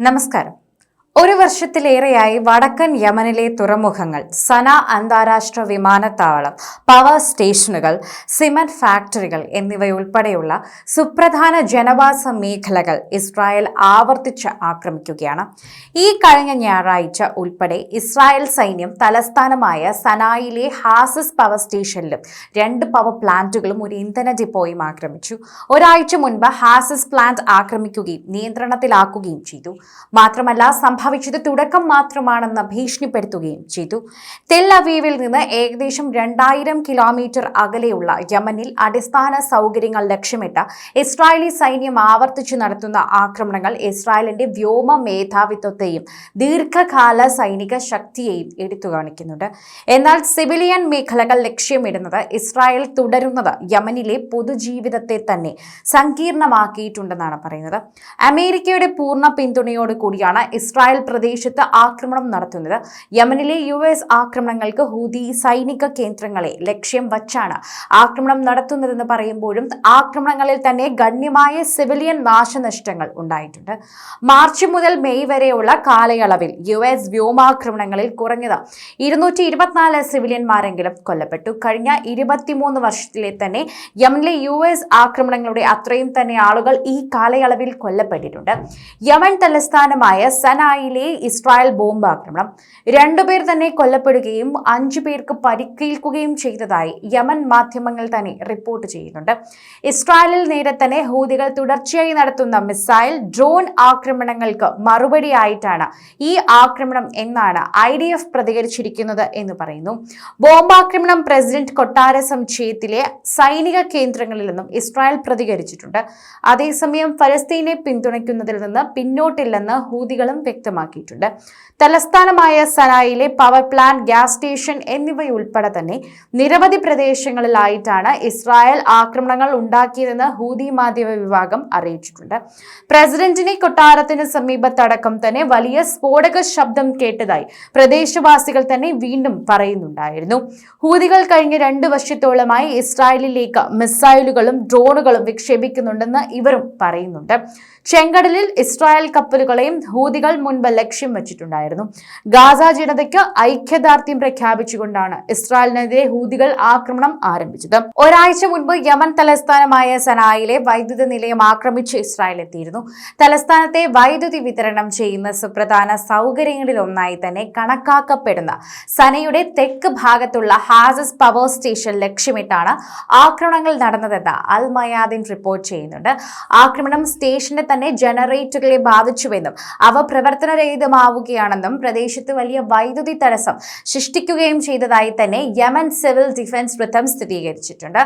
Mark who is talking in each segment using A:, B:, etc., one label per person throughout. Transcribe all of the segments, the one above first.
A: నమస్కారం. ഒരു വർഷത്തിലേറെയായി വടക്കൻ യമനിലെ തുറമുഖങ്ങൾ സന അന്താരാഷ്ട്ര വിമാനത്താവളം പവർ സ്റ്റേഷനുകൾ സിമന്റ് ഫാക്ടറികൾ എന്നിവയുൾപ്പെടെയുള്ള സുപ്രധാന ജനവാസ മേഖലകൾ ഇസ്രായേൽ ആവർത്തിച്ച് ആക്രമിക്കുകയാണ്. ഈ കഴിഞ്ഞ ഞായറാഴ്ച ഉൾപ്പെടെ ഇസ്രായേൽ സൈന്യം തലസ്ഥാനമായ സനായിലെ ഹാസസ് പവർ സ്റ്റേഷനിലും രണ്ട് പവർ പ്ലാന്റുകളും ഒരു ഇന്ധന ഡിപ്പോയും ആക്രമിച്ചു. ഒരാഴ്ച മുൻപ് ഹാസസ് പ്ലാന്റ് ആക്രമിക്കുകയും നിയന്ത്രണത്തിലാക്കുകയും ചെയ്തു. മാത്രമല്ല സംഭവിച്ചത് തുടക്കം മാത്രമാണെന്ന് ഭീഷണിപ്പെടുത്തുകയും ചെയ്തു. തെൽ അവീവിൽ നിന്ന് ഏകദേശം രണ്ടായിരം കിലോമീറ്റർ അകലെയുള്ള യമനിൽ അടിസ്ഥാന സൗകര്യങ്ങൾ ലക്ഷ്യമിട്ട ഇസ്രായേലി സൈന്യം ആവർത്തിച്ചു നടത്തുന്ന ആക്രമണങ്ങൾ ഇസ്രായേലിന്റെ വ്യോമ മേധാവിത്വത്തെയും ദീർഘകാല സൈനിക ശക്തിയെയും എടുത്തു കാണിക്കുന്നുണ്ട്. എന്നാൽ സിവിലിയൻ മേഖലകൾ ലക്ഷ്യമിടുന്നത് ഇസ്രായേൽ തുടരുന്നത് യമനിലെ പൊതുജീവിതത്തെ തന്നെ സങ്കീർണമാക്കിയിട്ടുണ്ടെന്നാണ് പറയുന്നത്. അമേരിക്കയുടെ പൂർണ പിന്തുണയോട് കൂടിയാണ് ഇസ്രായേൽ പ്രദേശത്ത് ആക്രമണം നടത്തുന്നത്. യമനിലെ യു എസ് ആക്രമണങ്ങൾക്ക് ഹൂതി സൈനിക കേന്ദ്രങ്ങളെ ലക്ഷ്യം വച്ചാണ് ആക്രമണം നടത്തുന്നതെന്ന് പറയുമ്പോഴും ആക്രമണങ്ങളിൽ തന്നെ ഗണ്യമായ സിവിലിയൻ നാശനഷ്ടങ്ങൾ ഉണ്ടായിട്ടുണ്ട്. മാർച്ച് മുതൽ മെയ് വരെയുള്ള കാലയളവിൽ യു എസ് വ്യോമാക്രമണങ്ങളിൽ കുറഞ്ഞത് ഇരുന്നൂറ്റി ഇരുപത്തിനാല് സിവിലിയന്മാരെങ്കിലും കൊല്ലപ്പെട്ടു. കഴിഞ്ഞ ഇരുപത്തിമൂന്ന് വർഷത്തിലെ തന്നെ യമനിലെ യു എസ് ആക്രമണങ്ങളുടെ അത്രയും തന്നെ ആളുകൾ ഈ കാലയളവിൽ കൊല്ലപ്പെട്ടിട്ടുണ്ട്. യമൻ തലസ്ഥാനമായ സനായിലെ ഇസ്രായേൽ ബോംബ് ആക്രമണം. രണ്ടുപേർ തന്നെ കൊല്ലപ്പെടുകയും അഞ്ചു പേർക്ക് പരിക്കേൽക്കുകയും ചെയ്തതായി യമൻ മാധ്യമങ്ങൾ തന്നെ റിപ്പോർട്ട് ചെയ്യുന്നുണ്ട്. ഇസ്രായേലിൽ നേരെ തന്നെ ഹൂതികൾ തുടർച്ചയായി നടത്തുന്ന മിസൈൽ ഡ്രോൺ ആക്രമണങ്ങൾക്ക് മറുപടിയായിട്ടാണ് ഈ ആക്രമണം എന്നാണ് ഐ ഡി എഫ് പ്രതികരിച്ചിരിക്കുന്നത് എന്ന് പറയുന്നു. ബോംബാക്രമണം പ്രസിഡന്റ് കൊട്ടാര സംശയത്തിലെ സൈനിക കേന്ദ്രങ്ങളിൽ നിന്നും ഇസ്രായേൽ പ്രതികരിച്ചിട്ടുണ്ട്. അതേസമയം ഫലസ്തീനെ പിന്തുണയ്ക്കുന്നതിൽ നിന്ന് പിന്നോട്ടില്ലെന്ന് ഹൂതികളും വ്യക്തമാക്കിയിട്ടുണ്ട്. തലസ്ഥാനമായ സനായിലെ പവർ പ്ലാന്റ് ഗ്യാസ് സ്റ്റേഷൻ എന്നിവയുൾപ്പെടെ തന്നെ നിരവധി പ്രദേശങ്ങളിലായിട്ടാണ് ഇസ്രായേൽ ആക്രമണങ്ങൾ ഉണ്ടാക്കിയതെന്ന് ഹൂതി മാധ്യമ വിഭാഗം അറിയിച്ചിട്ടുണ്ട്. പ്രസിഡന്റിനെ കൊട്ടാരത്തിന് സമീപത്തടക്കം തന്നെ വലിയ സ്ഫോടക ശബ്ദം കേട്ടതായി പ്രദേശവാസികൾ തന്നെ വീണ്ടും പറയുന്നുണ്ടായിരുന്നു. ഹൂതികൾ കഴിഞ്ഞ രണ്ട് വർഷത്തോളമായി ഇസ്രായേലിലേക്ക് മിസൈലുകളും ഡ്രോണുകളും വിക്ഷേപിക്കുന്നുണ്ടെന്ന് ഇവരും പറയുന്നുണ്ട്. ചെങ്കടലിൽ ഇസ്രായേൽ കപ്പലുകളെയും ഹൂതികൾ മുൻപ് ലക്ഷ്യം വെച്ചിട്ടുണ്ടായിരുന്നു. ഗാസ ജനതയ്ക്ക് ഐക്യദാർഢ്യം പ്രഖ്യാപിച്ചുകൊണ്ടാണ് ഇസ്രായേലിനെതിരെ ഹൂതികൾ ആക്രമണം ആരംഭിച്ചത്. ഒരാഴ്ച മുൻപ് യമൻ തലസ്ഥാനമായ സനായിലെ വൈദ്യുത നിലയം ആക്രമിച്ച് ഇസ്രായേൽ എത്തിയിരുന്നു. തലസ്ഥാനത്തെ വൈദ്യുതി വിതരണം ചെയ്യുന്ന സുപ്രധാന സൗകര്യങ്ങളിൽ ഒന്നായി തന്നെ കണക്കാക്കപ്പെടുന്ന സനയുടെ തെക്ക് ഭാഗത്തുള്ള ഹാസസ് പവർ സ്റ്റേഷൻ ലക്ഷ്യമിട്ടാണ് ആക്രമണങ്ങൾ നടന്നതെന്ന് അൽ മയാദിൻ റിപ്പോർട്ട് ചെയ്യുന്നുണ്ട്. ആക്രമണം സ്റ്റേഷന്റെ തന്നെ ജനറേറ്ററുകളെ ബാധിച്ചുവെന്നും അവ പ്രവർത്തനരഹിതമാവുകയാണെന്നും പ്രദേശത്ത് വലിയ വൈദ്യുതി തടസ്സം സൃഷ്ടിക്കുകയും ചെയ്തതായി തന്നെ യമൻ സിവിൽ ഡിഫൻസ് വൃത്തം സ്ഥിരീകരിച്ചിട്ടുണ്ട്.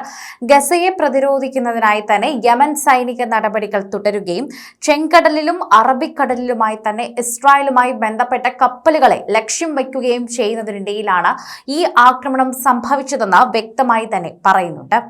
A: ഗസയെ പ്രതിരോധിക്കുന്നതിനായി തന്നെ യമൻ സൈനിക നടപടികൾ തുടരുകയും ചെങ്കടലിലും അറബിക്കടലിലുമായി തന്നെ ഇസ്രായേലുമായി ബന്ധപ്പെട്ട കപ്പലുകളെ ലക്ഷ്യം വയ്ക്കുകയും ചെയ്യുന്നതിനിടയിലാണ് ഈ ആക്രമണം സംഭവിച്ചതെന്ന് വ്യക്തമായി തന്നെ പറയുന്നുണ്ട്.